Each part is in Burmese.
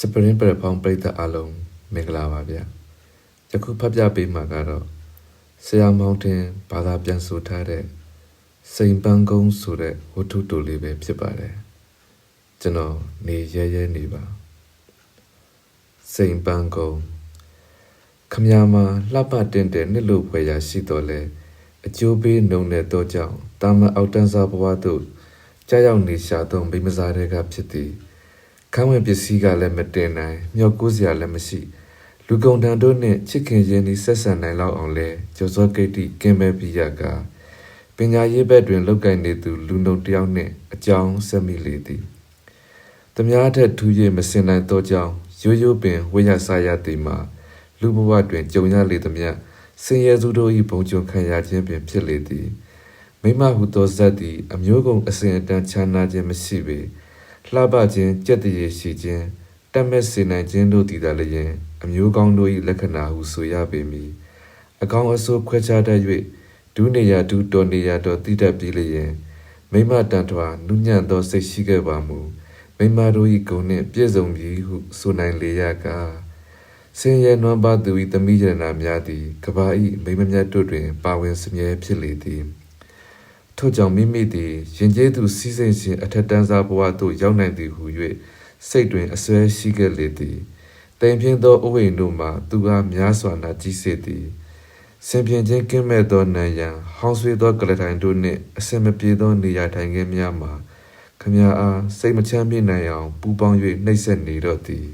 စပရင်ပရဖောင်းပရိသတ်အားလုံးမင်္ဂလာပါဗျယခုဖတ်ပြပေးမှာကတော့ဆရာမောင်တင်ဘာသာပြန်ဆိုထားတဲ့စိန်ပန်းကုန်းဆိုတဲ့ဝတ္ထုတူလေးပဲဖြစ်ပါတယ်ကျွန်တော်နေရဲရဲနေပါစိန်ပန်းကုန်းခမညာမှာလှပတင်တဲ့နှစ်လို့ဖွယ်ရာရှိတော်လဲအကျိုးပေးနှုံတဲ့တော့ကြောင့်တာမန်အောက်တန်းစားဘဝသို့ကြာရောက်နေရှာသောမိမစားတွေကဖြစ်သည် ခန်းဝင်ပစ္စည်းကလည်းမတင်နိုင်မြောက်ကိုးစရာလည်းမရှိလူကုန်တန်တို့နှင့်ချစ်ခင်ရင်းနှီးဆက်ဆံနိုင်လောက်အောင်လဲကျော်စောဂိတ်တိကင်းမဲ့ပြီးရကပညာရေးဘက်တွင်လောက်ကင်နေသူလူနှုံတစ်ယောက်နှင့်အကြောင်းဆက်မိလေသည်တများထက်ထူး၍မစင်နိုင်သောကြောင့်ရိုးရိုးပင်ဝိရဆာရသည်မှာလူဘဝတွင်ကြုံရလေသမျှဆင်းရဲစုတို့၏ဘုံကြုံခံရခြင်းပင်ဖြစ်လေသည်မိမဟုသောဇက်သည် အမျိုးကုန်အစဉ်အတန်းခြားနာခြင်းမရှိပေ လှပခြင်းကြက်တရေရှိခြင်းတက်မဲ့စေနိုင်ခြင်းတို့တည်တယ်လျင်အမျိုးကောင်းတို့၏လက္ခဏာဟုဆိုရပေမည်အကောင်အဆိုးခွဲခြားတတ်၍ဒုနေရဒုတော်နေရတော်တည်တတ်ပြီးလျင်မိမတန်ထွာနုညံ့သောစိတ်ရှိခဲ့ပါမူမိမတို့၏ဂုဏ်နှင့်ပြည့်စုံပြီဟုဆိုနိုင်လေရကားဆင်းရဲနွမ်းပါသူ၏သမီးရဏများသည်ကဘာ၏မိမမြတ်တို့တွင် ပါဝင်စမြဲဖြစ်လေသည် ထို့ကြောင့်မိမိသည်ယဉ်ကျေးသူစီးစိမ်ရှင်အထက်တန်းစားဘဝသို့ရောက်နိုင်သည်ဟု၍စိတ်တွင်အစွဲရှိခဲ့လေသည်တိမ်ပြင်းသောအဝိန်တို့မှသူအားများစွာနာကြီးစေသည်စင်ပြင်းခြင်းကင်းမဲ့သောနံရံဟောင်းဆွေးသောကလထိုင်တို့နှင့်အစင်မပြေသောနေရာထိုင်ခင်းများမှာခမည်းအားစိတ်မချမ်းမြေ့နိုင်အောင်ပူပေါင်း၍နှိပ်စက်နေတော့သည်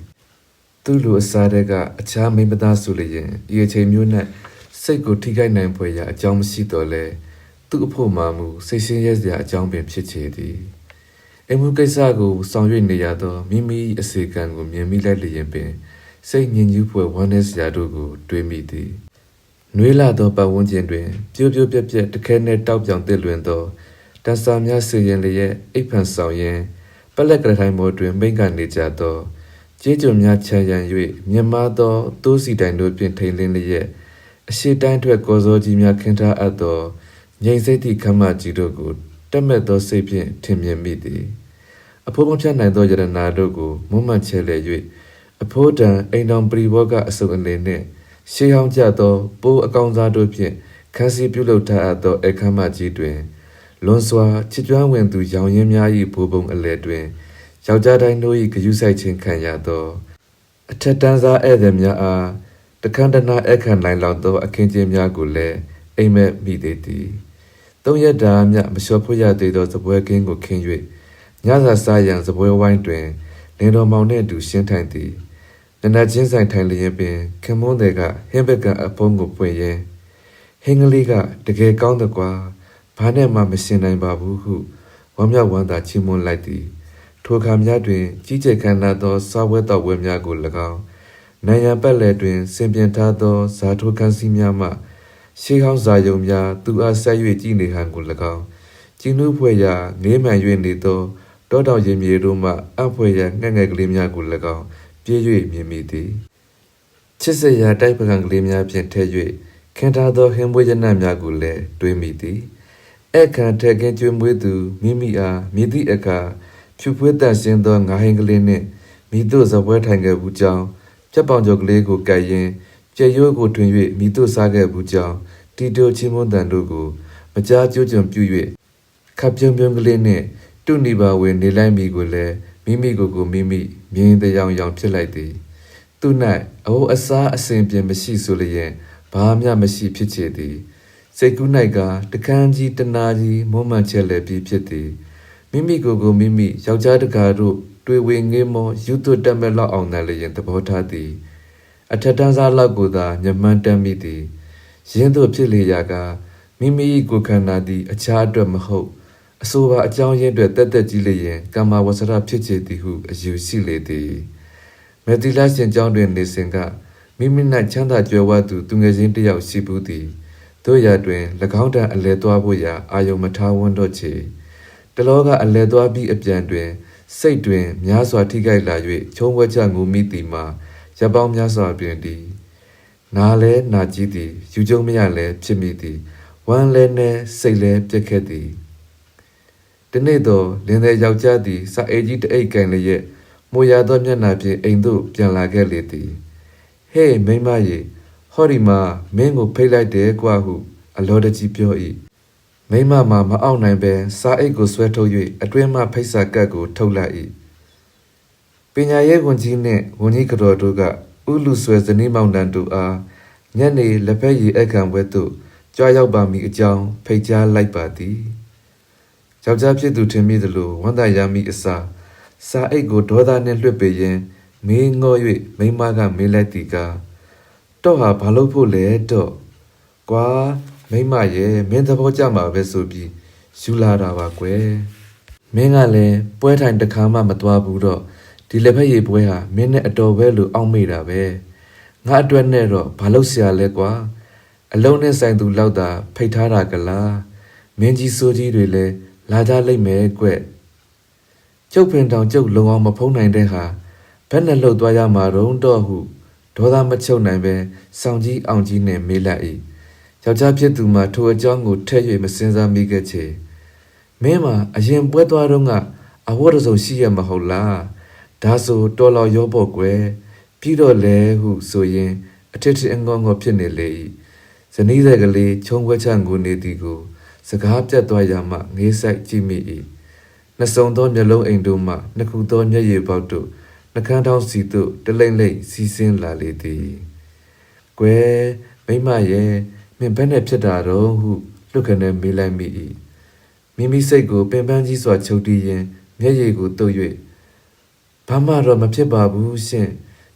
သူလူအစားတဲ့ကအခြားမိမသားဆိုလျင်ဤအချိန်မျိုး၌စိတ်ကိုထိခိုက်နိုင်ဖွယ်ရာအကြောင်းမရှိတော့လဲ သူ့အဖို့မှမူစိတ်ရှင်းရဲစရာအကြောင်းပင်ဖြစ်ချေသည်အမှုကိစ္စကိုဆောင်ရွက်နေရသောမိမိ၏အစီကံကိုမြင်မိလိုက်လျင်ပင်စိတ်ညစ်ညူးဖွယ်ဝမ်းနည်းစရာတို့ကို တွေးမိသည်နွေးလာသောပတ်ဝန်းကျင်တွင်ပြိုးပြိုးပြက်ပြက်တခဲနှင့်တောက်ပြောင်တစ်လွင်သောတန်ဆာများစီရင်လျက်အိပ်ဖန်ဆောင်ရင်းပလက်ကရထိုင်ပေါ်တွင်မိန့်ကနေကြသောကျေးကျွန်များချမ်းရံ၍မြမသောတိုးစီတိုင်တို့ဖြင့်ထိန်လင်းလျက်အရှိတိုင်းထွက်ကောစောကြီးများခင်းထားအပ်သော ငြိမ်စိတ်သည့်ခမ်းမကြီးတို့ကိုတက်မဲ့သောစိတ်ဖြင့်ထင်မြင်မိသည်အဖိုးမဖြတ်နိုင်သောယရနာတို့ကိုမွမ်းမံချဲလေ၍အဖိုးတန်အိမ်တော်ပရိဘောကအစုံအနေနှင့်ရှေးဟောင်းကြသောပိုးအကောင်စားတို့ဖြင့်ခန်းစီပြုလုပ်ထားအပ်သောအခမ်းမကြီးတွင်လွန်စွာချစ်ကြွမ်းဝင်သူရောင်ရင်းများ၏ဘူပုံအလယ်တွင်ယောက်ျားတိုင်းတို့၏ဂယုဆိုင်ခြင်းခံရသောအထက်တန်းစားဧည့်သည်များအားတခန္တနာအခမ်းနိုင်လောက်သောအခင်းကျင်းများကိုလည်းအိမ်မက်မိသေးသည် သုံးရက်တာမြမလျှော်ဖွရသေးသောသပွဲကင်းကိုခင်း၍ညစာစားရန်သပွဲဝိုင်းတွင်လင်းတော်မောင်နှင့်အတူရှင်းထိုင်သည်နနချင်းဆိုင်ထိုင်လျင်ပင်ခင်မွန်းတဲ့ကဟင်းဘက်ကအဖုံးကိုပွင့်ရင်ဟင်းကလေးကတကယ်ကောင်းတယ်ကွာဘာနဲ့မှမရှင်းနိုင်ပါဘူးဟုဝမ်းမြောက်ဝမ်းသာချီးမွမ်းလိုက်သည်ထိုအခါများတွင် ကြီးကျယ်ခမ်းနားသောစားပွဲတော်ဝဲများကို၎င်းနိုင်ရန်ပတ်လည်တွင်ဆင်ပြင်ထားသောဇာထိုးကန်းစီများမှ ရှေးဟောင်းဇာယုံများသူအားဆက်၍ကြည်နေဟန်ကို၎င်းကျင်းနှုတ်ဖွဲ့ရာငေးမှန်၍နေသောတောတောင်ရင်မြေတို့မှအဖွဲ့ရာငှက်ငယ်ကလေးများကို၎င်းပြေး၍မြင်မိသည်ချစ်စရာတိုက်ပကံကလေးများဖြင့်ထဲ၍ခင်ထားသောဟင်းပွဲရနံ့များကိုလည်းတွေးမိသည်အခါထက်ကင်းကျွေးမွေးသူမိမိအားမိသည့်အခါဖြူဖွေးတန့်ရှင်းသောငါးဟင်းကလေးနှင့်မိတို့ဇပွဲထိုင်ခဲ့ဘူးကြောင်းပြက်ပေါင်ကျော်ကလေးကိုကပ်ရင်း ကြွရိုးကိုထွင်၍မိတို့စားခဲ့ဘူးကြောင်းတီတိုချင်းမွန်းတန်တို့ကိုမကြားကြိုးကြုံပြု၍ခပ်ပြုံးပြုံးကလေးနှင့်တုန်နီပါဝင်နေလိုက်မိကိုလည်းမိမိကိုယ်ကိုမိမိမြင်တဲ့ရောင်ရောင်ဖြစ်လိုက်သည်သူ၌အဟိုအစားအစဉ်ပြင်မရှိဆိုလျင်ဘာမှမရှိဖြစ်ချေသည်စိတ်ကူး၌ကတကန်းကြီးတနာကြီးမုံမှန်ချက်လည်းပြီးဖြစ်သည်မိမိကိုယ်ကိုမိမိယောက်ျားတကာတို့တွေ့ဝေငေးမောယူသွတ်တက်မဲ့လောက်အောင်နိုင်လျင်သဘောထားသည် အထက်တန်းစားလောက်ကိုသာညမှန်းတမ်းမိသည်ရင်းတို့ဖြစ်လေရာကမိမိ၏ကိုယ်ခန္ဓာသည်အခြားအတွက်မဟုတ်အဆိုပါအကြောင်းရင်းတွေတက်တက်ကြီးလျင်ကမ္မဝဆရဖြစ်ချေသည်ဟုအယူရှိလေသည်မေတိလရှင်ကျောင်းတွင်နေစဉ်ကမိမိ၌ချမ်းသာကြွယ်ဝသူသူငယ်ချင်းတစ်ယောက်ရှိဘူးသည်တို့ရတွင်၎င်းတန်အလဲသွားဖို့ရာအာယုံမထားဝန်းတော့ချေတလောကအလဲသွားပြီးအပြန်တွင် စိတ်တွင်များစွာထိခိုက်လာ၍ချုံဝဲချငူမိသည်မှာ ရပ်ပေါင်းများစွာတွင်သည်နားလဲနာကြည့်သည်ယူကြုံမရလဲဖြစ်မိသည်ဝမ်းလဲနဲ့စိတ်လဲပြက်ခဲ့သည်ဒီနေ့တော့လင်းတဲ့ယောက်ျားသည်စာအိတ်ကြီးတအိတ်ကန်လျက်မိုရသောမျက်နှာဖြင့်အိမ်သို့ပြန်လာခဲ့လေသည်ဟေးမိန်းမရေဟောဒီမှာမင်းကိုဖိတ်လိုက်တယ်ကွာဟု အလောတကြီးပြော၏မိန်းမမှာမအောင်နိုင်ပဲစာအိတ်ကိုဆွဲထုတ်၍အတွင်းမှဖိတ်စာကတ်ကိုထုတ်လိုက်၏ ပညာရေးဝန်ကြီးနှင့်ဝန်ကြီးကတော်တို့ကဥလူဆွဲဇနီးမောင်နှံတို့အားညနေလက်ဖက်ရည်အခမ်းပွဲသို့ကြွားရောက်ပါမည်အကြောင်းဖိတ်ကြားလိုက်ပါသည်ယောက်ျားဖြစ်သူထင်မိသလိုဝန္တာရမိအစာစာအိတ်ကိုဒေါသနှင့်လွှတ်ပေရင်မင်းငော၍မိန်းမကမေးလိုက်သည်ကားတော့ဟာဘာလို့ဖို့လဲတော့ကွာမိန်းမရဲ့မင်းသဘောကျမှာပဲဆိုပြီးယူလာတာပါကွယ်မင်းကလည်းပွဲထိုင်တစ်ခါမှမသွားဘူးတော့ ဒီလက်ဖက်ရည်ပွဲဟာမင်းနဲ့အတော်ပဲလို့အောက်မေ့တာပဲငါအတွက်နဲ့တော့ဘာလို့ဆရာလဲကွာအလုံးနဲ့ဆိုင်သူလောက်တာဖိတ်ထားတာကလားမင်းကြီးစိုးကြီးတွေလည်းလာကြလိမ့်မယ်ကွကျုပ်ဖင်တောင်ကျုပ်လုံအောင်မဖုံးနိုင်တဲ့ဟာဘယ်နဲ့လှုပ်သွားရမှာတုံးတော့ဟုဒေါသမချုပ်နိုင်ပဲစောင်ကြီးအောင်ကြီးနဲ့မေးလိုက်၏ယောက်ျားဖြစ်သူမှာထိုအကြောင်းကိုထည့်၍မစင်စားမိခဲ့ချေမင်းမှာအရင်ပွဲသွားတော့ကအဝတ်တစုံရှိရမဟုတ်လား ဒါဆိုတော်တော်ရောပေါ့ကွယ်ပြီးတော့လေဟုဆိုရင်အထစ်ထစ်အငေါငေါဖြစ်နေလေ၏ဇနီးစက်ကလေးချုံခွဲချငိုနေသည်ကို စကားပြတ်သွားရမှငေးဆိုင်ကြည့်မိ၏နှစုံသောမျက်လုံးအိမ်တို့မှနှစ်ခုသောမျက်ရည်ပေါက်တို့နှကန်းထောင်းစီသို့တလိမ့်လိမ့်စီးဆင်းလာလေသည်။ကွယ်မိမရဲ့မင်းဘယ်နဲ့ဖြစ်တာတော့ဟုလွတ်ခနဲ့မေးလိုက်မိ၏မိမိစိတ်ကိုပင်ပန်းကြီးစွာချုပ်တီးရင်းမျက်ရည်ကိုတုပ်၍ ဘာမှတော့မဖြစ်ပါဘူးရှင်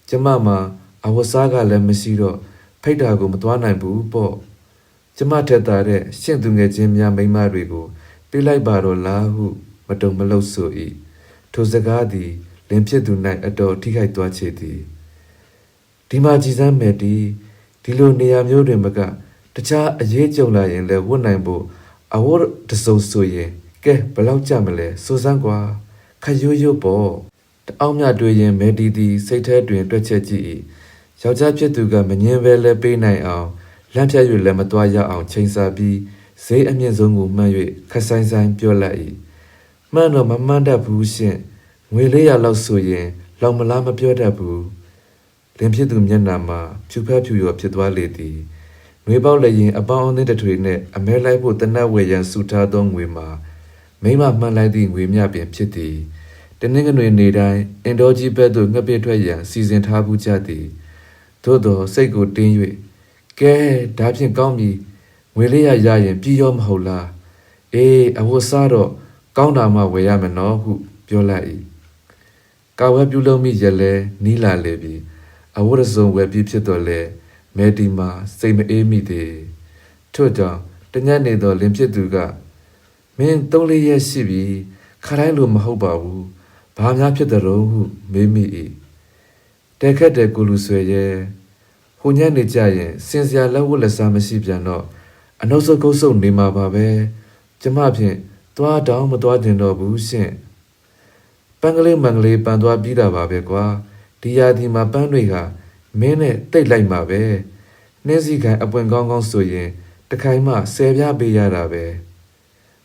ကျမမှာအဝတ်စားကလည်းမရှိတော့ဖိတ်တာကိုမသွားနိုင်ဘူးပေါ့ကျမထက်တာတဲ့ရှင့်သူငယ်ချင်းများမိန်းမတွေကိုပြေးလိုက်ပါတော့လားဟု မတုံမလှုပ်ဆို၏ထိုစကားသည်လင်ဖြစ်သူ၌အတော်ထိခိုက်သွားချေသည်ဒီမှာကြည်စမ်းမယ်ဒီဒီလိုနေရာမျိုးတွင်မကတခြားအရေးကြုံလာရင်လည်းဝတ်နိုင်ဖို့အဝတ်တစုံဆိုရင်ကဲဘယ်လောက်ကြမလဲစူစမ်းကွာခရွရွပေါ့ တအောင်မြတွေးရင်မဲတီတီစိတ်แท้တွင် တွက်ချက်ကြည့်၏ယောက်ျားဖြစ်သူကမငင်းပဲလဲပေးနိုင်အောင်လမ်းဖြတ်၍လည်းမသွားရအောင်ချိန်ဆပြီးဈေးအမြင့်ဆုံးကိုမှန်း၍ခက်ဆိုင်ဆိုင်ပြောလိုက်၏မှန်တော့မမှန်တတ်ဘူးရှင့်ငွေလေးရလောက်ဆိုရင်လောင်မလားမပြောတတ်ဘူးလင်ဖြစ်သူမျက်နှာမှာဖြူဖက်ဖြူရောဖြစ်သွားလေသည်ငွေပေါက်လည်းရင်အပေါင်းအသင်းတထွေနဲ့အမဲလိုက်ဖို့တနတ်ဝေရန်ဆူထားသောငွေမှာမိမမှန်လိုက်သည့်ငွေမြပင်ဖြစ်သည် တနင်္ဂနွေနေ့တိုင်းအင်ဒိုဂျီဘက်သို့ငှက်ပစ်ထွက်ရန်စီစဉ်ထားဘူးကြသည်သို့သောစိတ်ကိုတင်း၍ကဲဒါဖြင့်ကောင်းပြီငွေလေးရရရင်ပြီးရောမဟုတ်လားအေးအဝတ်စားတော့ကောင်းတာမှဝယ်ရမယ်နော်ဟုပြောလိုက်၏ကာဝဲပြုလုပ်မိရလဲနီးလာလေပြီအဝတ်စုံဝယ်ပြီးဖြစ်တော့လဲမဲတီမှာစိတ်မအေးမိသေးထို့ကြောင့်တညက်နေသောလင်ဖြစ်သူကမင်းသုံးလေးရက်ရှိပြီခတိုင်းလိုမဟုတ်ပါဘူး ဘာများဖြစ်တဲ့ရုံဟုမေးမိ၏တဲခက်တဲ့ကိုလူဆွေရဲ့ဟိုညက်နေကြရင်စင်စရာလက်ဝတ်လက်စားမရှိပြန်တော့အနှုတ်စကုတ်ဆုပ်နေမှာပါပဲကျမဖြင့်သွားတောင်းမသွားတင်တော့ဘူးရှင့်ပန်းကလေးမန်ကလေးပန်သွားပြီးတာပါပဲကွာဒီရာဒီမှာပန်းတွေကမင်းနဲ့တိတ်လိုက်မှာပဲနှင်းစီခိုင်အပွင့်ကောင်းကောင်းဆိုရင်တခိုင်မှဆယ်ပြားပေးရတာပဲ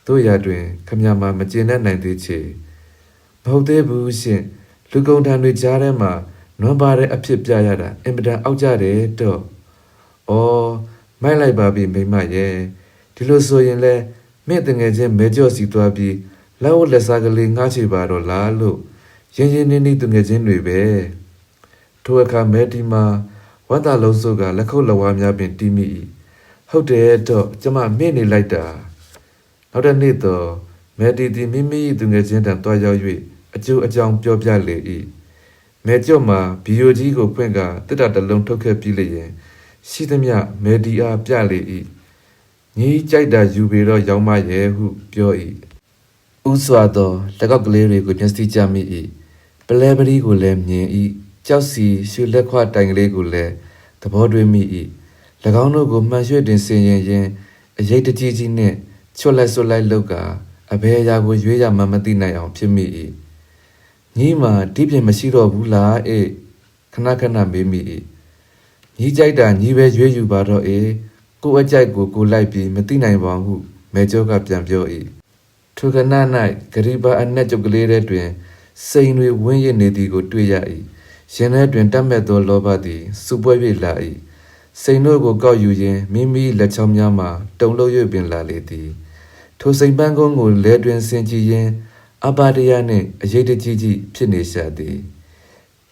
တို့ရတွင်ခမမမကျင်တတ်နိုင်သေးချေ မဟုတ်သေးဘူးရှင့်လူကုန်ထံတွေကြားထဲမှာနွမ်းပါတဲ့အဖြစ်ပြရတာအင်ပဒန်အောက်ကြတယ်တော့ဩမိုက်လိုက်ပါပြီမိမရဲ့ဒီလိုဆိုရင်လဲမင်းတငယ်ချင်းမဲကြော့စီသွားပြီးလက်ဝတ်လက်စားကလေးငှားချပါတော့လားလို့ရင်းရင်းနှီးနှီးတငယ်ချင်းတွေပဲထိုအခါမဲတီမှာဝတ်တာလုံးစုကလက်ခုပ်လက်ဝါးများပင်တီးမိ၏ဟုတ်တယ်တော့ကျမမေ့နေလိုက်တာနောက်တစ်နေ့တော့မဲတီတီမိမိသူငယ်ချင်းတန်တွားရောက်၍ အကျိုးအကြောင်းပြောပြလေ၏မဲကြော့မှာဘီယိုကြီးကိုဖွင့်ကတစ်တာတလုံးထုတ်ခဲ့ပြီးလျင်ရှိသမျှမဲဒီအားပြလေ၏ညီကြိုက်တာယူပြီးတော့ရောင်းမရဲ့ဟုပြော၏ဥစွာသောလက်ကောက်ကလေးတွေကိုမျက်စိကြမိ၏ပလဲပရီကိုလည်းမြင်၏ကြောက်စီရွှေလက်ခွတိုင်ကလေးကိုလည်းသဘောတွေ့မိ၏၎င်းတို့ကိုမှန်ရွှေ့တင်ဆင်ရင်ရင်အရေးတကြီးကြီးနှင့်ချွတ်လိုက်ဆွတ်လိုက်လောက်က အဘယ်အရာကိုရွေးရမှမသိနိုင်အောင်ဖြစ်မိ၏ ညီမတိပြင်မရှိတော့ဘူးလားအေးခဏခဏမေးမိ၏ညီကြိုက်တာညီပဲရွေးယူပါတော့အေးကိုအကြိုက်ကိုကိုလိုက်ပြီးမသိနိုင်ပါဟုမဲကျောကပြန်ပြော၏ထိုကန၌ဂရိပါအနက်ကျုပ်ကလေးတဲ့တွင် စိန်တွေဝင်းရစ်နေသည်ကိုတွေ့ရ၏ရင်ထဲတွင်တတ်မဲ့သောလောဘသည်စုပွဲ၍လာ၏စိန်တို့ကိုကောက်ယူရင်းမိမိလက်ချောင်းများမှတုံလို့၍ပင်လာလေသည်ထိုစိန်ပန်းကုန်းကိုလဲတွင်ဆင်ကြည်ရင်း အပါတရားနှင့်အရေးတကြီးကြီးဖြစ်နေရှာသည်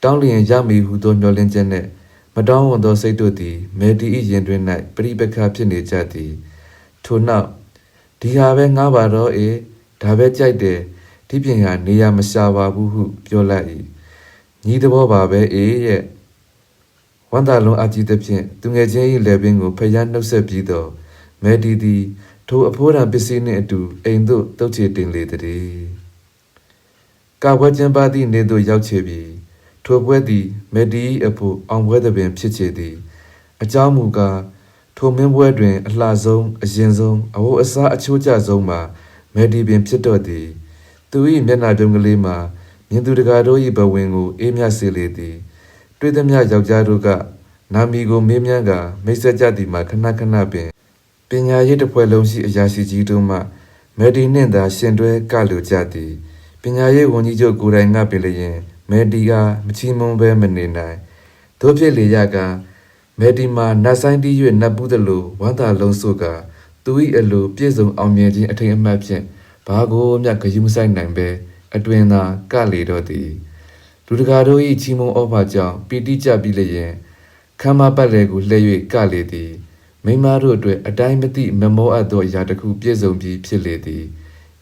တောင်းလျင်ရမည်ဟုသောမျှော်လင့်ချက်နှင့်မတောင်းဝန်သောစိတ်တို့သည်မေတီ၏ရင်တွင်၌ပရိပက္ခဖြစ်နေကြသည်ထိုနောက်ဒီဟာပဲငားပါတော့အေဒါပဲကြိုက်တယ်ဒီပြင်ဟာနေရမရှာပါဘူးဟုပြောလိုက်၏ညီသဘောပါပဲအေးရဲ့ဝန္တာလုံးအကြည့်သဖြင့်သူငယ်ချင်း၏လက်ပင်ကိုဖျားနှုတ်ဆက်ပြီးတော့မေတီသည်ထိုအဖိုးတံပစ္စည်းနှင့်အတူအိမ်သို့တုတ်ချေတင်လေသည် ကာဝဲကျင်းပါသည့်နေသို့ရောက်ချေပြီးထိုပွဲသည်မေဒီ၏အဖို့အောင်ပွဲသပင်ဖြစ်ချေသည်အကြောင်းမူကားထိုမင်းပွဲတွင် အလှဆုံးအရင်ဆုံးအဝတ်အစားအချိုးကျဆုံးမှာမေဒီပင်ဖြစ်တော့သည် သူ၏မျက်နှာပြုံးကလေးမှာမြင်သူတကာတို့၏ဘဝင်ကိုအေးမြစေလေသည် တွေ့သည်မြယောက်ျားတို့ကနာမီကိုမေးမြန်းကာမိတ်ဆက်ကြသည်မှာခဏခဏပင်ပညာရေးတစ်ဖွဲ့လုံးရှိအရာရှိကြီးတို့မှမယ်ဒီနှင့်သာရှင်တွဲကလူကြသည် ပညာရေးဝန်ကြီးချုပ်ကိုယ်တိုင်ကပင်လျင်မယ်ဒီကမချီမွန်ပဲမနေနိုင်တို့ဖြစ်လေရကမယ်ဒီမှာနတ်ဆိုင်တီး၍နတ်ပူးသလိုဝမ်းသာလုံးစုကသူ၏အလိုပြည့်စုံအောင်မြင်ခြင်းအထိန်အမှတ်ဖြင့်ဘာကိုမျှဂရုမစိုက်နိုင်ပဲအတွင်သာကလေတော့သည်လူတကာတို့၏ချီမုံဩဘာကြောင့်ပီတိကြပြီးလျင်ခမ်းမပတ်လေကိုလှည့်၍ကလေသည်မိန်းမတို့အတွက်အတိုင်းမသိမမောအပ်သောအရာတစ်ခုပြည့်စုံပြီးဖြစ်လေသည်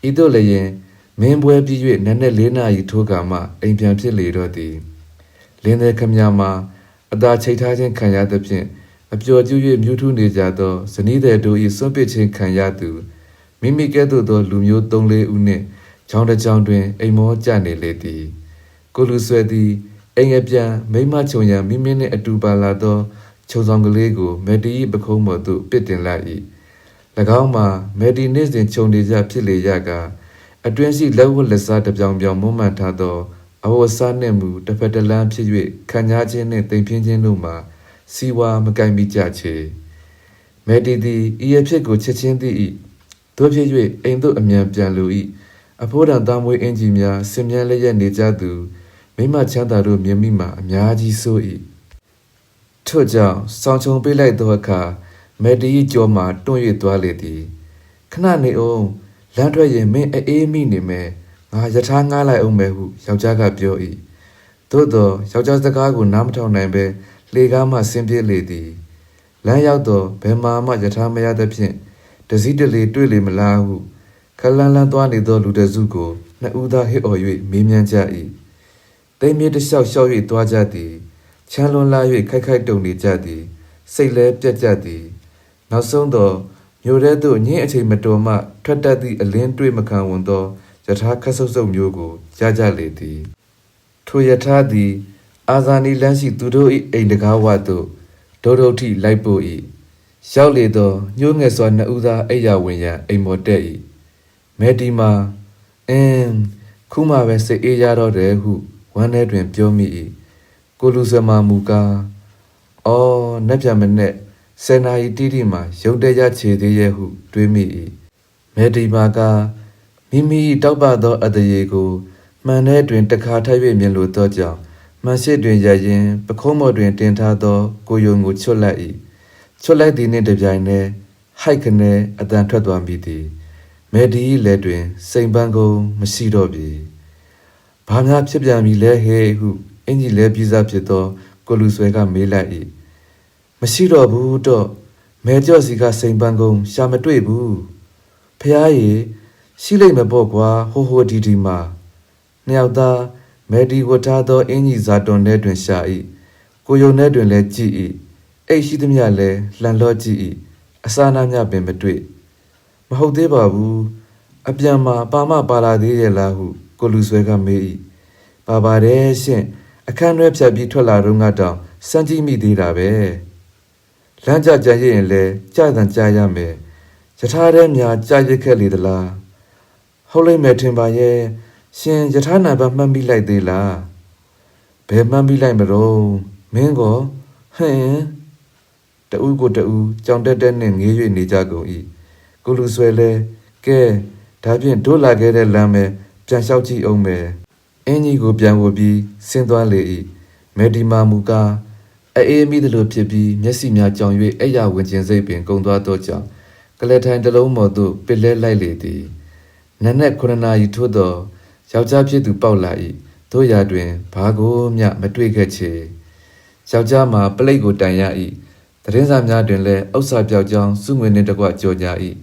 ဤသို့လည်းရင် မင်းပွဲပြီး၍နက်နက်လေးနာရီထိုးကမှအိမ်ပြန်ဖြစ်လေတော့သည်လင်းတဲ့ခမည်းမှာအသာချိတ်ထားခြင်းခံရသဖြင့်အပျော်ကျူး၍မြူးထူးနေကြသောဇနီးတဲ့တို့၏စွန့်ပစ်ခြင်းခံရသူမိမိကဲ့သို့သောလူမျိုး၃၄ဦးနှင့်ချောင်းတစ်ချောင်းတွင်အိမ်မောကြနေလေသည်ကိုလူဆွဲသည်အိမ်အပြန်မိမချုံရန်မိမိနှင့်အတူပါလာသောခြုံဆောင်ကလေးကိုမက်ဒီ၏ပခုံးပေါ်သို့ပစ်တင်လိုက်၏၎င်းမှာမက်ဒီနေ့စဉ်ခြုံနေကြဖြစ်လေရက အတွင်းရှိလက်ဝတ်လက်စားတစ်ပြောင်ပြောင်မွမ်းမံထားသောအဝတ်စားနှင့်မူတစ်ဖက်တစ်လမ်းဖြစ်၍ခံညာခြင်းနှင့်တိမ်ပြင်းခြင်းတို့မှာစီဝါမကင်ပြီးကြချေမက်ဒီသည်ဤအဖြစ်ကိုချက်ချင်းသိ၏တို့ဖြစ်၍အိမ်သို့အမြန်ပြန်လူ၏အဖိုးတန်သားမွေးအင်ဂျီများဆင်မြန်းလျက်နေကြသူမိမချမ်းသာတို့မြင်မိမှာအများကြီးဆို၏ထို့ကြောင့်စောင်းချုံပေးလိုက်သောအခါမက်ဒီကြောမှတွန့်၍သွားလေသည်ခဏနေအောင် လမ်းထွက်ရင်မင်းအေးမိနေမယ်ငါယထာငားလိုက်အောင်မယ်ဟုယောက်ျားကပြော၏သို့သောယောက်ျားစကားကိုနားမထောင်နိုင်ပဲလေကားမှဆင်းပြေးလေသည်လမ်းရောက်တော့ဘယ်မှမှယထာမရသဖြင့်တစည်းတလေတွေ့လေမလားဟုခလန်းလန်းသွားနေသောလူတစုကိုနှစ်ဦးသားဟစ်အော်၍မေးမြန်းကြ၏တိမ်မြေတစ်လျှောက်လျှောက်၍သွားကြသည်ချမ်းလွန်လာ၍ခိုက်ခိုက်တုန်နေကြသည်စိတ်လဲပြက်ကြသည် နောက်ဆုံးတော့ မြို့ထဲသို့ညင်းအချိန်မတော်မှထွက်တတ်သည့်အလင်းတွေ့မခံဝန်သောယထာခတ်ဆုပ်ဆုပ်မျိုးကိုကြားကြလေသည်ထိုယထာသည် အာဇာနီလမ်းရှိသူတို့၏အိမ်တကားဝသို့ဒုဒုထိလိုက်ပို့၏ရောက်လေသောညှိုးငယ်စွာနှစ်ဦးသားအိယာဝင်ရန်အိမ်မော်တက်၏မဲဒီမာအင်းခုမှပဲစိတ်အေးရတော့တယ်ဟုဝမ်းထဲတွင်ပြောမိ၏ကိုလူစမမူကားအော်နှက်ပြမနဲ့ စင်နာရီတိတိမှာရုတ်တရခြေသေးရဲ့ဟု တွေးမိ၏မဲဒီမာကမိမိတောက်ပသောအတရေကိုမှန်ထဲတွင်တခါထိုက်၍မြင်လိုသောကြောင့်မှန်ရှိတွင်ရရင်ပခုံးမော်တွင်တင်ထားသော ကိုယုံကိုချွတ်လိုက်၏ချွတ်လိုက်သည်နှင့်တပြိုင်တည်းဟိုက်ခနဲ့အတန်ထွက်သွားမိသည်မဲဒီလက်တွင် စိန်ပန်းကုန်းမရှိတော့ပြီဘာများဖြစ်ပြန်ပြီလဲဟဲ့ဟုအင်ကြီးလဲပြီးစားဖြစ်သောကိုလူဆွဲကမေးလိုက်၏ မရှိတော့ဘူးတော့မဲကြော့စီကစိန်ပန်းကုန်းရှာမတွေ့ဘူးဖះရေရှိလိမ့်မပေါ့ကွာဟိုဟိုဒီဒီမှာနှစ်ယောက်သားမဲဒီဝတ်ထားသောအင်ကြီးဇာတွန်ထဲတွင်ရှာ၏ကိုယုံထဲတွင်လည်းကြည့်၏အိတ်ရှိသမျှလည်းလှန်လော့ကြည့်၏အစာနာမျှပင်မတွေ့မဟုတ်သေးပါဘူးအပြန်မှာပါမပါလာသေးရဲ့လားဟု ကိုလူဆွဲကမေး၏ပါပါတယ်ရှင့်အခန်းထဲဖြတ်ပြီးထွက်လာတော့ငါတောင်စမ်းကြည့်မိသေးတာပဲ လမ်းကြကြရရင်လဲကြာတန်ကြာရမယ်ယထာထဲများကြာရစ်ခဲ့လေသလားဟုတ်လိမ့်မယ်ထင်ပါရဲ့ရှင်ယထာနာဘမှတ်မိလိုက်သေးလားဘယ်မှတ်မိလိုက်မလို့မင်းကောဟင်တူကိုတူကြောင်တက်တက်နဲ့ငေး၍နေကြကုန်၏ကိုလူဆွဲလဲကဲဒါဖြင့်တို့လာခဲ့တဲ့လမ်းပဲပြန်လျှောက်ကြည့်အောင်မယ်အင်းကြီးကိုပြန်ဝပြီးဆင်းသွားလေ၏မေဒီမာမူကား အေးမိသလိုဖြစ်ပြီးမျက်စိများကြောင်၍အဲ့ရဝင်ကျင်စိတ်ပင်ကုံသွားသောကြောင့်ကလက်ထိုင်တစ်လုံးမော်သို့ပစ်လဲလိုက်လေသည်နက်နက်9နာရီထို့သောယောက်ျားဖြစ်သူပေါက်လာ၏တို့ရာတွင်ဘာကိုမျှမတွေ့ခဲ့ချေယောက်ျားမှာပလိတ်ကိုတိုင်ရ၏သတင်းစာများတွင်လည်းဥစ္စာပြောက်ကြောင်းစုငွေနှင့်တကွကြော်ကြ၏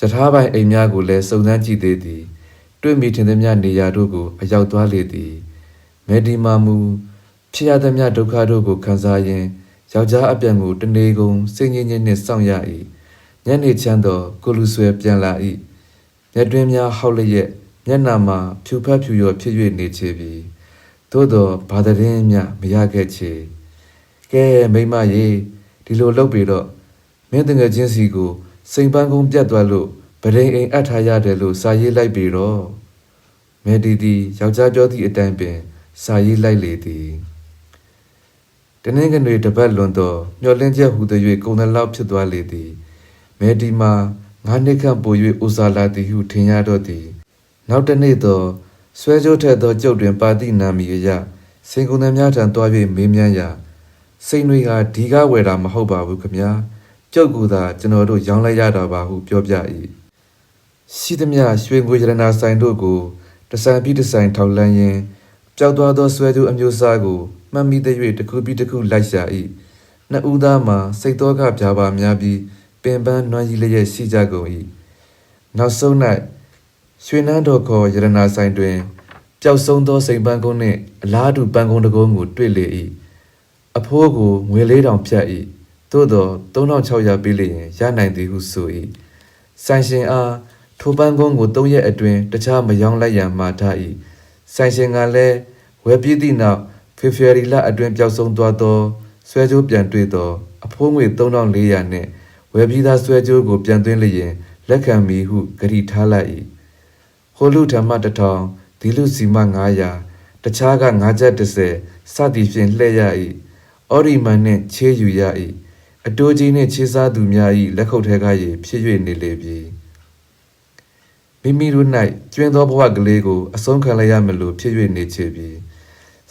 ယထာပိုင်အိမ်များကိုလည်းစုံစမ်းကြည့်သေးသည် တွေ့မိထင်သည်များနေရာတို့ကိုအရောက်သွားလေသည်မေဒီမာမူ ဖြစ်ရသည်များဒုက္ခတို့ကိုခံစားရင်းယောက်ျားအပြန်ကိုတနေကုန်စိတ်ငြိမ်ငြိမ်နှင့်စောင့်ရ၏ညနေချမ်းသောကိုလူဆွဲပြန်လာ၏မျက်တွင်းများဟောက်လျက်မျက်နှာမှာဖြူဖက်ဖြူရောဖြစ်၍နေချေပြီသို့သောဘာသတင်းမျှမရခဲ့ချေကဲမိမရေဒီလိုလုပ်ပြီးတော့မင်းတငယ်ချင်းစီကိုစိန်ပန်းကုန်းပြတ်သွားလို့ဗရင်အိမ်အပ်ထားရတယ်လို့စာရေးလိုက်ပြီးတော့မေဒီဒီယောက်ျားပြောသည့်အတိုင်းပင်စာရေးလိုက်လေသည် တနင်္ဂနွေတပတ်လွန်သောမျောလင်းချက်ဟူသည်၍ကုံသလောက်ဖြစ်သွားလေသည်မေဒီမှာငါးနှစ်ခန့်ပို၍ဥစားလာသည်ဟုထင်ရတော့သည်နောက်တစ်နေ့သောဆွဲကြိုးထက်သောကျုပ်တွင်ပါတိနာမီအရာစင်ကုန်သည်များထံတွား၍မေးမြန်းရာစိတ်တွေကဒီကားဝယ်တာမဟုတ်ပါဘူးခမညာကျုပ်ကသာကျွန်တော်တို့ရောင်းလိုက်ရတာပါဟုပြောပြ၏ရှိသမျှရွှေငွေရတနာဆိုင်တို့ကိုတဆိုင်ပြီးတဆိုင်ထောက်လန်းရင်းပျောက်သွားသောဆွဲကြိုးအမျိုးအစားကို မှတ်မိသည်၍တစ်ခုပြီးတစ်ခုလိုက်ရှာ၏နှစ်ဦးသားမှာစိတ်တော်ကပြာပါများပြီးပင်ပန်းနွမ်းကြီးလျက်ရှိကြကုန်၏နောက်ဆုံး၌ရွှေနန်းတော်ခေါ်ရတနာဆိုင်တွင်ပျောက်ဆုံးသောစိန်ပန်းကုန်းနှင့်အလားတူပန်းကုန်းတစ်ကုန်းကိုတွေ့လေ၏အဖိုးကိုငွေလေးတောင်ဖြတ်၏သို့သော3600ပေးလျင်ရနိုင်သည်ဟုဆို၏ဆိုင်ရှင်အားထိုပန်းကုန်းကို၃ရက်အတွင်းတခြားမယောင်းလိုက်ရန်မှာထား၏ဆိုင်ရှင်ကလည်းဝယ်ပြီးသည့်နောက် ဖေဖော်ဝါရီလအတွင်းပျောက်ဆုံးသွားသောဆွဲကြိုးပြန်တွေ့သောအဖိုးငွေ3400နှင့်ဝယ်ပြီးသားဆွဲကြိုးကိုပြန်သွင်းလျင်လက်ခံမည်ဟုဂရီထားလိုက်၏ဟိုလူဓမ္မတစ်ထောင်ဒီလူစီမ900တခြားက9ချက်30စသည်ဖြင့်လှည့်ရ၏အော်ရီမန်နှင့်ချေးယူရ၏အတိုးကြီးနှင့်ချေးစားသူများ၏လက်ခုပ်ထဲကရည်ဖြစ်၍နေလေပြီမိမိတို့၌ကျွင်းသောဘဝကလေးကိုအဆုံးခံလိုက်ရမလို့ဖြစ်၍နေချေပြီ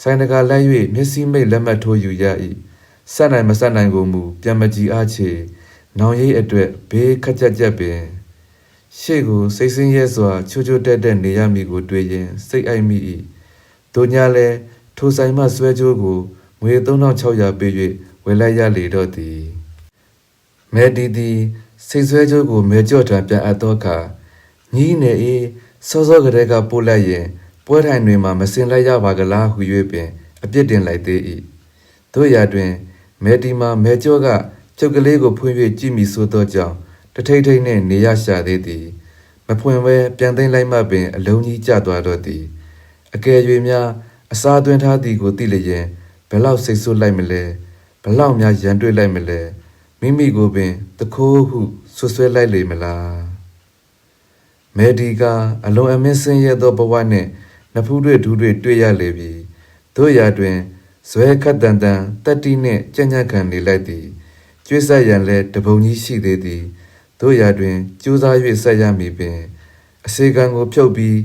ဆိုင်တကာလိုက်၍မျက်စိမိတ်လက်မှတ်ထိုးယူရ၏ဆက်နိုင်မဆက်နိုင်ကိုမူပြန်မကြည်အားချေနောင်ရိပ်အတွက်ဘေးခက်ကြက်ကြက်ပင်ရှေ့ကိုစိတ်ဆင်းရဲစွာချိုးချိုးတက်တက်နေရမည်ကိုတွေ့ရင်စိတ်အိုက်မိ၏တို့ညာလဲထိုဆိုင်မှဆွဲကြိုးကိုငွေ3600ပေး၍ဝယ်လိုက်ရလေတော့သည်မဲဒီဒီစိတ်ဆွဲကြိုးကိုမဲကြော့ထံပြန်အပ်သောအခါညီးနေအေးစောစောကလေးကပို့လိုက်ရင် ပွဲထိုင်တွင်မှမစင်လိုက်ရပါကလားဟု၍ပင် အပြစ်တင်လိုက်သေး၏တို့ရာတွင်မဲတီမာမဲကြောကကျုပ်ကလေးကိုဖွင့်၍ကြည့်မိဆိုသောကြောင့်တထိတ်ထိတ်နှင့်နေရရှာသေးသည်မဖွင့်ဘဲပြန်သိမ်းလိုက်မှပင် အလုံးကြီးကျသွားတော့သည်အကယ်၍များအစာသွင်းထားသည်ကိုသိလျင်ဘယ်လောက်စိတ်ဆိုးလိုက်မလဲဘယ်လောက်များရန်တွေ့လိုက်မလဲမိမိကိုပင်တခိုးဟုဆွဆွဲလိုက်လေမလားမေဒီကအလွန်အမင်းဆင်းရဲသောဘဝနှင့် နဖူးတွေဒူးတွေတွေ့ရလေပြီတို့ရာတွင်ဇွဲခတ်တန်တန်တက်တီနှင့်ကြံ့ကြံ့ခံနေလိုက်သည်ကျွေးဆက်ရန်လဲတပုံကြီးရှိသေးသည်တို့ရာတွင်ကြိုးစား၍ဆက်ရမည်ပင်အစေခံကိုဖြုတ်ပြီး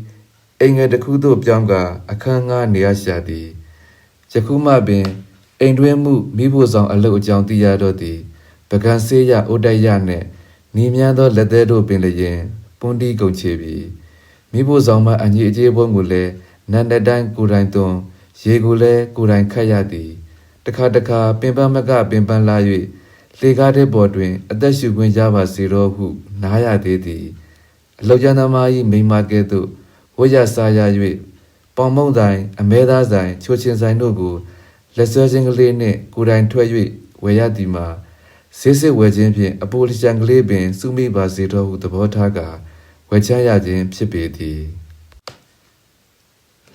အိမ်ငယ်တစ်ခုသို့ပြောင်းကာအခန်းငှားနေရရှာသည်ယခုမှပင်အိမ်တွင်းမှုမိဖို့ဆောင်အလုပ်အကြောင်းသိရတော့သည်ပကံဆေးရအိုတိုက်ရနှင့်နီမြန်းသောလက်သေးတို့ပင်လျင်ပွန်တီးကုန်ချေပြီ မိဖို့ဆောင်မှအညီအကျေးဘုံကိုလည်းနန္ဒတိုင်းကိုယ်တိုင်သွန်ရေကိုလည်းကိုယ်တိုင်ခတ်ရသည်တခါတခါပင်ပန်းမကပင်ပန်းလာ၍လေကားတဲ့ပေါ်တွင် အသက်ရှူခွင့်ရပါစေတော့ဟု နားရသေးသည်အလောက်ကျန်သမား၏မိမကဲ့သို့ဝရစားရ၍ပေါင်မုံဆိုင်အမဲသားဆိုင်ချိုချင်းဆိုင်တို့ကိုလက်ဆွဲခြင်းကလေးနှင့်ကိုယ်တိုင်ထွက်၍ဝယ်ရသည်မှာစစ်စစ်ဝယ်ခြင်းဖြင့်အပိုလီချန်ကလေးပင်စုမိပါစေတော့ဟုသဘောထားကာ ဝယ်ချရခြင်းဖြစ်ပေသည်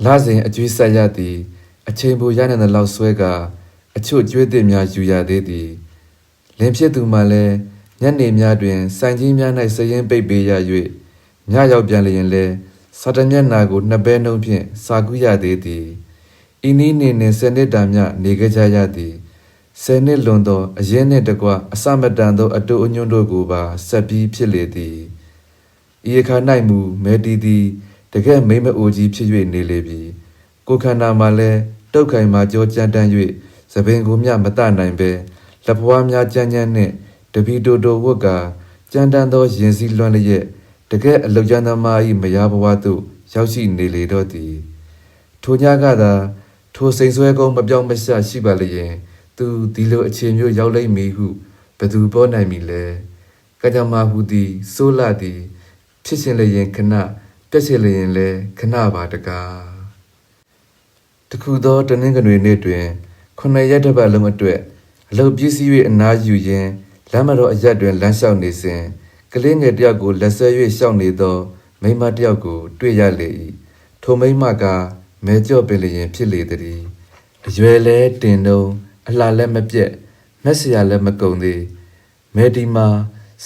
လာစဉ်အကျွေးဆက်ရသည် အချိန်ပိုရနိုင်တဲ့လောက်ဆွဲကာအချို့ကျွေးသည့်များယူရသေးသည်လင်ဖြစ်သူမှလည်းညနေများတွင်စိုင်ကြီးများ၌စရင်ပိတ်ပေးရ၍ညရောက်ပြန်လျင်လည်းစာတမျက်နာကိုနှစ်ဘဲနှုံးဖြင့်စာကူးရသေးသည်ဤနည်းနေနှင့်ဆယ်နှစ်တာမြနေကြကြရသည်ဆယ်နှစ်လွန်သောအရင်နှင့်တကွအစမတန်သောအတူအညွန့်တို့ကိုပါဆက်ပြီးဖြစ်လေသည် ဤအခါ၌မူမဲတီသည်တကယ်မိမအိုကြီးဖြစ်၍နေလေပြီကိုယ်ခန္ဓာမှာလည်းတုတ်ခိုင်မှာကြောကြမ်းတမ်း၍သပင်ကိုမျှမတနိုင်ပဲလက်ဖွားများကြမ်းကြမ်းနှင့်တပီတိုတိုဝတ်ကာကြမ်းတမ်းသောရင်စည်းလွှမ်းလျက်တကယ်အလုကျမ်းသမား၏မယားဘဝသို့ရောက်ရှိနေလေတော့သည်ထိုညကသာထိုစိန်ဆွဲကုန်းမပြောင်းမရှရှိပါလျင်သူဒီလိုအခြေမျိုးရောက်လိမ့်မည်ဟုဘယ်သူပေါ်နိုင်မည်လဲကကြမ္မာဟုသည်စိုးလာသည် ဖြစ်ရှင်လျင်ခဏပြက်ရှင်လျင်လည်းခဏပါတကားတခုသောတနင်္ဂနွေနေ့တွင်ခုနှစ်ရက်တစ်ပတ်လုံးအတွက်အလုပ်ပြည့်စည်၍အနားယူရင်းလမ်းမတော်အရက်တွင်လမ်းလျှောက်နေစဉ်ကလေးငယ်တစ်ယောက်ကိုလက်ဆွဲ၍ရှောက်နေသော မိန်းမတစ်ယောက်ကို တွေ့ရလေ၏ထိုမိန်းမကမဲကြော့ပင်လျင်ဖြစ်လေသည်အရွယ်လဲတင်တုံးအလှလည်းမပြက်မက်ဆရာလည်းမကုံသေးမဲဒီမာ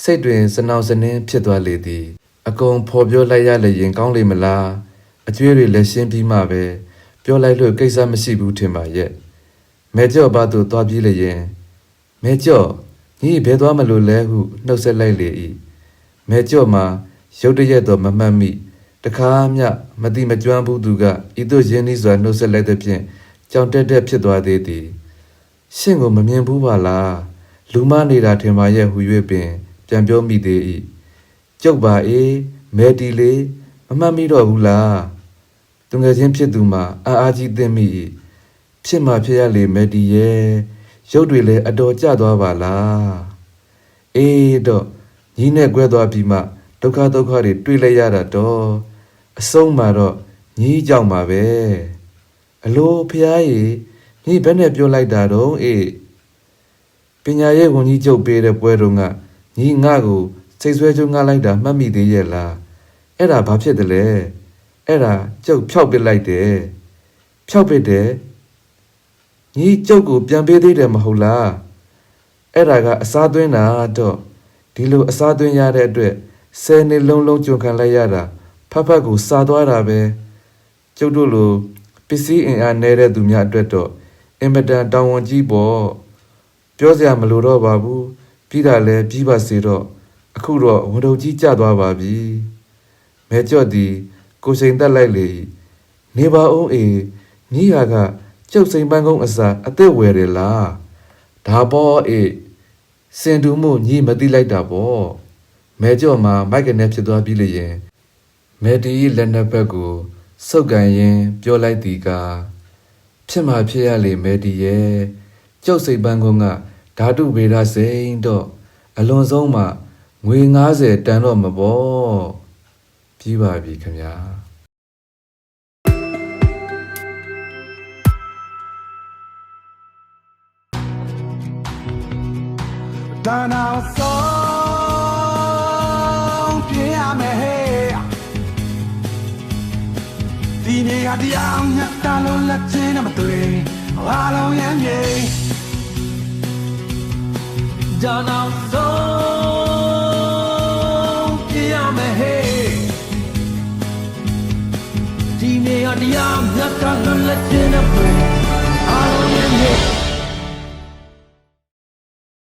စိတ်တွင်စနောင်စနင်းဖြစ်သွားလေသည် အကုန်ဖော်ပြောလိုက်ရလျင်ကောင်းလေမလားအကျွေးတွေလည်းရှင်းပြီးမှပဲပြောလိုက်လို့ကိစ္စမရှိဘူးထင်ပါရဲ့မဲကြော့ဘာသူသွားပြေးလျင်မဲကြော့ညီဘဲသွားမလို့လဲဟုနှုတ်ဆက်လိုက်လေ၏မဲကြော့မှာရုတ်တရက်တော့မမှတ်မိတခါမျှမတိမကျွမ်းဘူးသူကဤသို့ရင်းနှီးစွာနှုတ်ဆက်လိုက်တဲ့ဖြင့်ကြောင်တက်တက်ဖြစ်သွားသေးသည်ရှင့်ကိုမမြင်ဘူးပါလားလူမနေတာထင်ပါရဲ့ဟူ၍ပင် ပြန်ပြောမိသေး၏ ကျုပ်ပါအေးမဲတီလေးမမှတ်မိတော့ဘူးလားသူငယ်ချင်းဖြစ်သူမှာအာအာကြီးသိမ့်မိ၏ဖြစ်မှဖြစ်ရလေမဲတီရဲ့ရုပ်တွေလည်းအတော်ကျသွားပါလားအေးတော့ညီနဲ့ကွဲသွားပြီးမှဒုက္ခဒုက္ခတွေတွေ့လိုက်ရတာတော့အဆုံးမှာတော့ညီကြောင့်ပါပဲအလိုဖះရေညီဘယ်နဲ့ပြောလိုက်တာတော့အေးပညာရေးဝန်ကြီးချုပ်ပေးတဲ့ပွဲတုန်းကညီငါ့ကို စိတ်ဆွဲကြုံငါလိုက်တာမှတ်မိသေးရဲ့လားအဲ့ဒါဘာဖြစ်တယ်လဲအဲ့ဒါကျုပ်ဖြောက်ပစ်လိုက်တယ်ဖြောက်ပစ်တယ်ညီကျုပ်ကိုပြန်ပေးသေးတယ်မဟုတ်လားအဲ့ဒါကအစားသွင်းတာတော့ဒီလိုအစားသွင်းရတဲ့အတွက်ဆယ်နှစ်လုံးလုံးကြုံခံလိုက်ရတာဖတ်ဖတ်ကိုစားသွားတာပဲကျုပ်တို့လိုပစ္စည်းအင်အားနေတဲ့သူများအတွက်တော့အင်မတန်တောင်းဝန်ကြီးပေါ့ပြောစရာမလိုတော့ပါဘူးပြီးတာလဲပြီးပါစေတော့ အခုတော့ဝန်ထုတ်ကြီးကြသွားပါပြီမဲကြော့သည်ကိုစိန်တက်လိုက်လေ၏နေပါအောင်အေးညီဟာကကျုပ်စိန်ပန်းကုန်းအစာအသက်ဝယ်တယ်လားဒါပေါ့အေးစင်တူမှုညီမသိလိုက်တာပေါ့မဲကြော့မှာမိုက်ကနေဖြစ်သွားပြီလေရင်မဲတီလက်နှစ်ဘက်ကိုစုပ်ကန်ရင်ပြောလိုက်သည်ကဖြစ်မှာဖြစ်ရလေမဲတီရဲ့ကျုပ်စိန်ပန်းကုန်းကဓာတုဗေဒစိန်တော့အလွန်ဆုံးမှာ ငွေ90တန်တော့မပေါ့ပြီးပါပြီခင်ဗျာတန်အောင်ဆုံးပြရမယ်ဟဲ့ဒီနေ့ကတရားမြတ်တာလို့လက်ချင်းနဲ့မတွေ့အားလုံးရမ်းမြေတန်အောင် တရားမြတ်တာလို့လက်ချင်းနဲ့တွေ့အားလုံးရမ်းမြေ